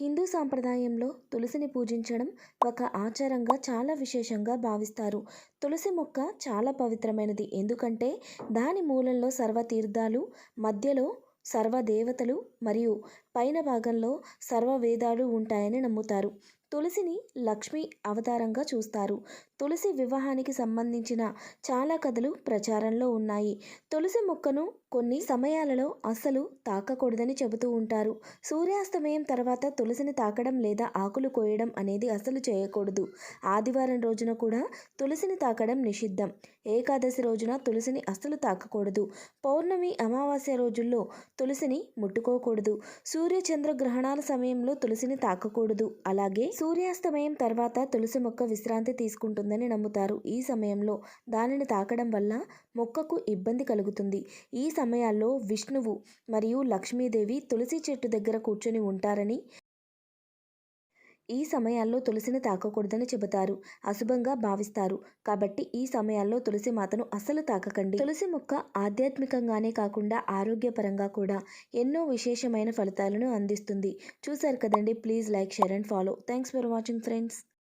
హిందూ సాంప్రదాయంలో తులసిని పూజించడం ఒక ఆచారంగా చాలా విశేషంగా భావిస్తారు. తులసి మొక్క చాలా పవిత్రమైనది. ఎందుకంటే దాని మూలంలో సర్వ తీర్థాలు మధ్యలో సర్వదేవతలు మరియు పైన భాగంలో సర్వ వేదాలు ఉంటాయని నమ్ముతారు. తులసిని లక్ష్మీ అవతారంగా చూస్తారు. తులసి వివాహానికి సంబంధించిన చాలా కథలు ప్రచారంలో ఉన్నాయి. తులసి మొక్కను కొన్ని సమయాలలో అస్సలు తాకకూడదని చెబుతూ ఉంటారు. సూర్యాస్తమయం తర్వాత తులసిని తాకడం లేదా ఆకులు కోయడం అనేది అస్సలు చేయకూడదు. ఆదివారం రోజున కూడా తులసిని తాకడం నిషిద్ధం. ఏకాదశి రోజున తులసిని అస్సలు తాకకూడదు. పౌర్ణమి అమావాస్య రోజుల్లో తులసిని ముట్టుకోకూడదు. సూర్య చంద్ర గ్రహణాల సమయంలో తులసిని తాకకూడదు. అలాగే సూర్యాస్తమయం తర్వాత తులసి మొక్క విశ్రాంతి తీసుకుంటుందని నమ్ముతారు. ఈ సమయంలో దానిని తాకడం వల్ల మొక్కకు ఇబ్బంది కలుగుతుంది. ఈ సమయాల్లో విష్ణువు మరియు లక్ష్మీదేవి తులసి చెట్టు దగ్గర కూర్చొని ఉంటారని ఈ సమయాల్లో తులసిని తాకకూడదని చెబుతారు. అశుభంగా భావిస్తారు. కాబట్టి ఈ సమయాల్లో తులసి మాతను అస్సలు తాకకండి. తులసి మొక్క ఆధ్యాత్మికంగానే కాకుండా ఆరోగ్యపరంగా కూడా ఎన్నో విశేషమైన ఫలితాలను అందిస్తుంది. చూసారు కదండి? Please like share and follow. Thanks for watching friends.